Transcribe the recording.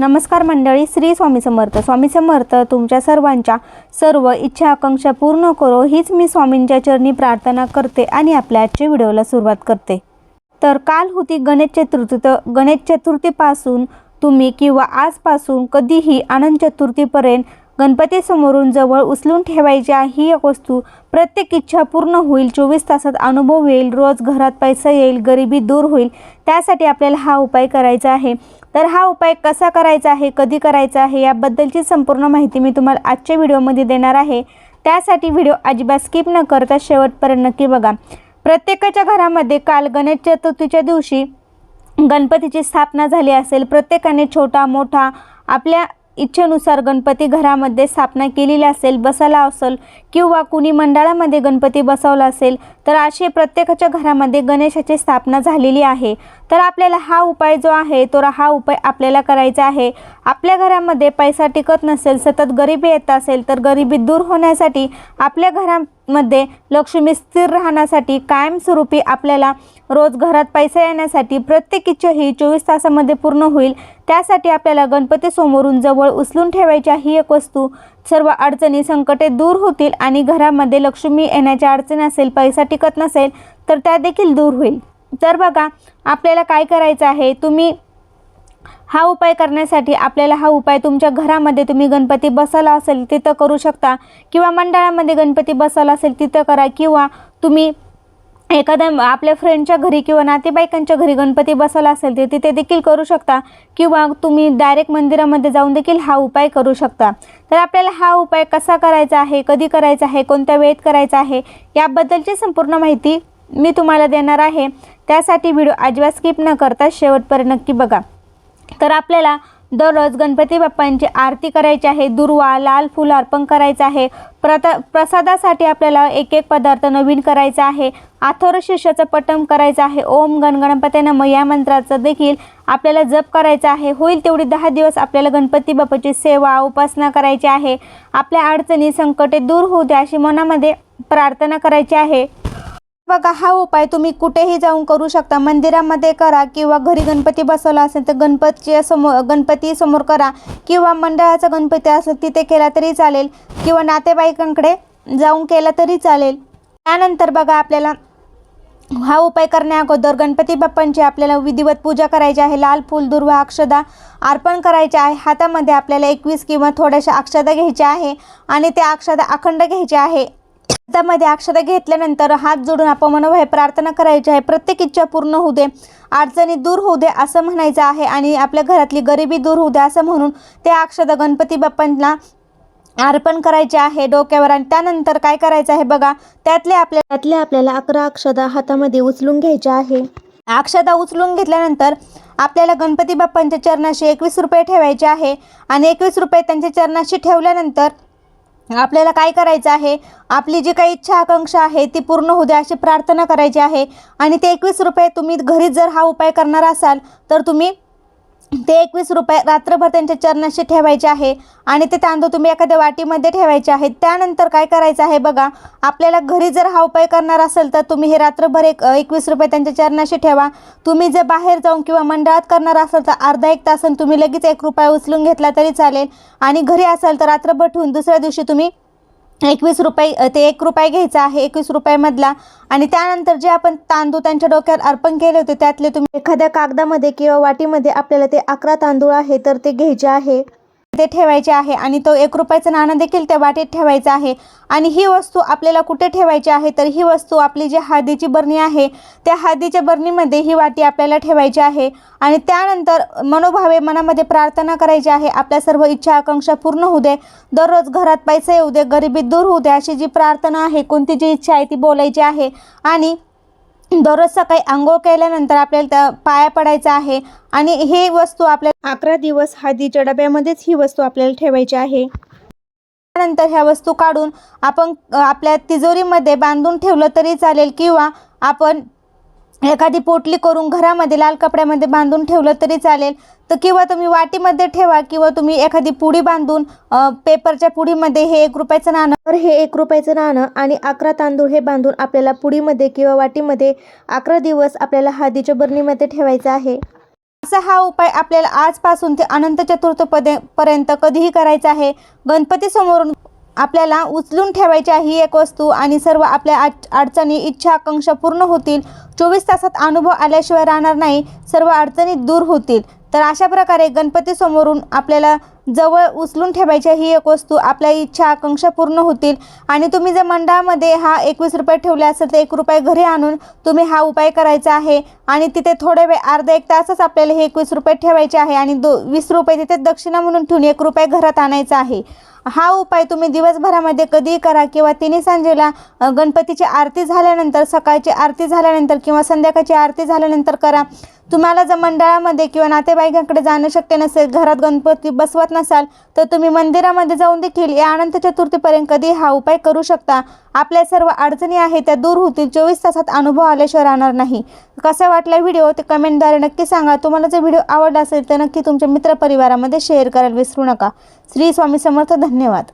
नमस्कार मंडळी श्री स्वामी समर्थ. स्वामी समर्थ तुमच्या सर्वांच्या सर्व इच्छा आकांक्षा पूर्ण करो हीच मी स्वामींच्या चरणी प्रार्थना करते आणि आपल्या आजच्या व्हिडिओला सुरुवात करते. तर काल होती गणेश चतुर्थी तर गणेश चतुर्थीपासून तुम्ही किंवा आजपासून कधीही आनंद चतुर्थीपर्यंत गणपतीसमोरून जवळ उचलून ठेवायच्या ही एक वस्तू प्रत्येक इच्छा पूर्ण होईल. चोवीस तासात अनुभव येईल रोज घरात पैसा येईल गरिबी दूर होईल. त्यासाठी आपल्याला हा उपाय करायचा आहे. तर हा उपाय कसा करायचा आहे कधी करायचा आहे याबद्दलची संपूर्ण माहिती मी तुम्हाला आजच्या व्हिडिओमध्ये देणार आहे. त्यासाठी व्हिडिओ अजिबात स्किप न करता शेवटपर्यंत नक्की बघा. प्रत्येकाच्या घरामध्ये काल गणेश चतुर्थीच्या दिवशी गणपतीची स्थापना झाली असेल. प्रत्येकाने छोटा मोठा आपल्या इच्छेनुसार गणपती घरामध्ये स्थापना केलेली असेल बसायला असेल किंवा कुणी मंडळामध्ये गणपती बसवला असेल तर असे प्रत्येकाच्या घरामध्ये गणेशाची स्थापना झालेली आहे. तर आपल्याला हा उपाय जो आहे तो हा उपाय आपल्याला करायचा आहे. आपल्या घरामध्ये पैसा टिकत नसेल सतत गरिबी येत असेल तर गरिबी दूर होण्यासाठी आपल्या घरामध्ये लक्ष्मी स्थिर राहण्यासाठी कायमस्वरूपी आपल्याला रोज घरात पैसा येण्यासाठी प्रत्येक इच्छा ही चोवीस तासामध्ये पूर्ण होईल. त्यासाठी आपल्याला गणपती समोरून जवळ उचलून ठेवायच्या ही एक वस्तू. सर्व अडचणी संकटे दूर होतील आणि घरामध्ये लक्ष्मी येण्याच्या अडचणी असेल पैसा टिकत नसेल तर त्या देखील दूर होईल. तर बघा आपल्याला काय करायचं आहे? तुम्ही हा उपाय करण्यासाठी आपल्याला हा उपाय तुमच्या घरामध्ये तुम्ही गणपती बसवला असेल तिथं करू शकता. किंवा मंडळामध्ये गणपती बसवला असेल तिथं करा. किंवा तुम्ही एखाद्या आपल्या फ्रेंडच्या घरी किंवा नातेवाईकांच्या घरी गणपती बसवला असेल ते तिथे देखील करू शकता. किंवा तुम्ही डायरेक्ट मंदिरामध्ये जाऊन देखील हा उपाय करू शकता. तर आपल्याला हा उपाय कसा करायचा आहे कधी करायचा आहे कोणत्या वेळेत करायचा आहे याबद्दलची संपूर्ण माहिती मी तुम्हाला देणार आहे. त्यासाठी व्हिडिओ अजिबात स्किप न करता शेवटपर्यंत नक्की बघा. तर आपल्याला दररोज गणपती बाप्पांची आरती करायची आहे. दुर्वा लाल फुलं अर्पण करायचं आहे. प्रत प्रसादासाठी आपल्याला एक एक पदार्थ नवीन करायचा आहे. आथोर शिष्याचं पटम करायचं आहे. ओम गणगणपते नम या मंत्राचं देखील आपल्याला जप करायचा आहे. होईल तेवढी दहा दिवस आपल्याला गणपती बाप्पाची सेवा उपासना करायची आहे. आपल्या अडचणी संकटे दूर होऊ द्या अशी मनामध्ये प्रार्थना करायची आहे. बघा हा उपाय तुम्ही कुठेही जाऊन करू शकता. मंदिरामध्ये करा किंवा घरी गणपती बसवला असेल तर गणपतीच्या समोर गणपती समोर करा किंवा मंडळाचा गणपती असेल तिथे केला तरी चालेल किंवा नातेवाईकांकडे जाऊन केला तरी चालेल. त्यानंतर बघा आपल्याला हा उपाय करण्या अगोदर गणपती बाप्पांची आपल्याला विधिवत पूजा करायची आहे. लाल फूल दुर्वा अक्षदा अर्पण करायचे आहे. हातामध्ये आपल्याला एकवीस किंवा थोड्याशा अक्षदा घ्यायच्या आहे आणि त्या अक्षदा अखंड घ्यायच्या आहे. हातामध्ये अक्षता घेतल्यानंतर हात जोडून आपण मनोभावे प्रार्थना करायची आहे. प्रत्येक इच्छा पूर्ण होऊ दे अडचणी दूर होऊ दे असं म्हणायचं आहे आणि आपल्या घरातली गरिबी दूर होऊ दे असं म्हणून ते अक्षता गणपती बाप्पांना अर्पण करायचे आहे डोक्यावर आणि त्यानंतर काय करायचं आहे बघा त्यातले आपल्या त्यातले आपल्याला अकरा अक्षदा हातामध्ये उचलून घ्यायच्या आहे. अक्षदा उचलून घेतल्यानंतर आपल्याला गणपती बाप्पांच्या चरणाशी एकवीस रुपये ठेवायचे आहे आणि एकवीस रुपये त्यांच्या चरणाशी ठेवल्यानंतर आपल्याला काय करायचं आहे? आपली जी काही इच्छा आकांक्षा आहे ती पूर्ण होऊ द्या अशी प्रार्थना करायची आहे. आणि ते एकवीस रुपये तुम्ही घरी जर हा उपाय करणार असाल तर तुम्ही ते एकवीस रुपये रात्रभर त्यांच्या चरणाशी ठेवायचे आहे आणि ते तांदूळ तुम्ही एखाद्या वाटीमध्ये ठेवायचे आहेत. त्यानंतर काय करायचं आहे बघा आपल्याला घरी जर हा उपाय करणार असेल तर तुम्ही हे रात्रभर एक एकवीस रुपये त्यांच्या चरणाशी ठेवा. तुम्ही जर बाहेर जाऊन किंवा मंडळात करणार असाल तर अर्धा एक तासन तुम्ही लगेच एक रुपया उचलून घेतला तरी चालेल. आणि घरी असाल तर रात्रभर ठेवून दुसऱ्या दिवशी तुम्ही एकवीस रुपये ते एक रुपये घ्यायचा आहे एकवीस रुपयामधला. आणि त्यानंतर जे आपण तांदूळ त्यांच्या डोक्यावर अर्पण केले होते त्यातले तुम्ही एखाद्या कागदामध्ये किंवा वाटीमध्ये आपल्याला ते अकरा तांदूळ आहे तर ते घ्यायचे आहे. ते ठेवायचे आहे आणि तो एक रुपयाचं नाणं देखील त्या वाटीत ठेवायचं आहे. आणि ही वस्तू आपल्याला कुठे ठेवायची आहे? तर ही वस्तू आपली जी हळदीची बरणी आहे त्या हळदीच्या बरणीमध्ये ही वाटी आपल्याला ठेवायची आहे. आणि त्यानंतर मनोभावे मनामध्ये प्रार्थना करायची आहे. आपल्या सर्व इच्छा आकांक्षा पूर्ण होऊ दे. दररोज घरात पैसे येऊ दे गरिबी दूर होऊ दे अशी जी प्रार्थना आहे कोणती जी इच्छा आहे ती बोलायची आहे. आणि दररोज सकाळी आंघोळ केल्यानंतर आपल्याला त्या पाया पडायचा आहे आणि हे वस्तू आपल्याला अकरा दिवस हळदीच्या डब्यामध्येच ही वस्तू आपल्याला ठेवायची आहे. त्यानंतर ह्या वस्तू काढून आपण आपल्या तिजोरीमध्ये बांधून ठेवलं तरी चालेल किंवा आपण एखादी पोटली करून घरामध्ये लाल कपड्यामध्ये बांधून ठेवलं तरी चालेल. तर किंवा तुम्ही वाटीमध्ये ठेवा किंवा तुम्ही एखादी पुडी बांधून पेपरच्या पुडीमध्ये हे एक रुपयाचं नाणं तर हे एक रुपयाचं नाणं आणि अकरा तांदूळ हे बांधून आपल्याला पुडीमध्ये किंवा वाटीमध्ये अकरा दिवस आपल्याला हळदीच्या बरणीमध्ये ठेवायचं आहे. असा हा उपाय आपल्याला आजपासून ते अनंत चतुर्थपदे पर्यंत कधीही करायचा आहे. गणपती समोरून आपल्याला उचलून ठेवायच्या ही एक वस्तू आणि सर्व आपल्या आड अडचणी इच्छा आकांक्षा पूर्ण होतील. चोवीस तासात अनुभव आल्याशिवाय राहणार नाही. सर्व अडचणी दूर होतील. तर अशा प्रकारे गणपती समोरून आपल्याला जवळ उचलून ठेवायची ही एक वस्तू. आपल्या इच्छा आकांक्षा पूर्ण होतील. आणि तुम्ही जर मंडळामध्ये हा एकवीस रुपये ठेवले असेल तर एक रुपये घरी आणून तुम्ही हा उपाय करायचा आहे. आणि तिथे थोडे वेळ अर्धा एक तासच आपल्याला हे एकवीस रुपये ठेवायचे आहे. आणि दो वीस रुपये तिथे दक्षिणा म्हणून ठेवून एक रुपये घरात आणायचा आहे. हा उपाय तुम्ही दिवसभरामध्ये कधीही करा किंवा तिन्ही सांजेला गणपतीची आरती झाल्यानंतर सकाळची आरती झाल्यानंतर किंवा संध्याकाळची आरती झाल्यानंतर करा. तुम्हाला जर मंडळामध्ये किंवा नातेवाईकांकडे जाणं शक्य नसेल घरात गणपती बसवत नसाल तर तुम्ही मंदिरामध्ये जाऊन देखील या अनंत चतुर्थीपर्यंत कधी हा उपाय करू शकता. आपल्या सर्व अडचणी आहेत त्या दूर होतील. चोवीस तासात अनुभव आल्याशिवाय राहणार नाही. कसा वाटला व्हिडिओ? ते कमेंटद्वारे नक्की सांगा. तुम्हाला जर व्हिडिओ आवडला असेल तर नक्की तुमच्या मित्रपरिवारामध्ये शेअर करायला विसरू नका. श्री स्वामी समर्थ धन्यवाद.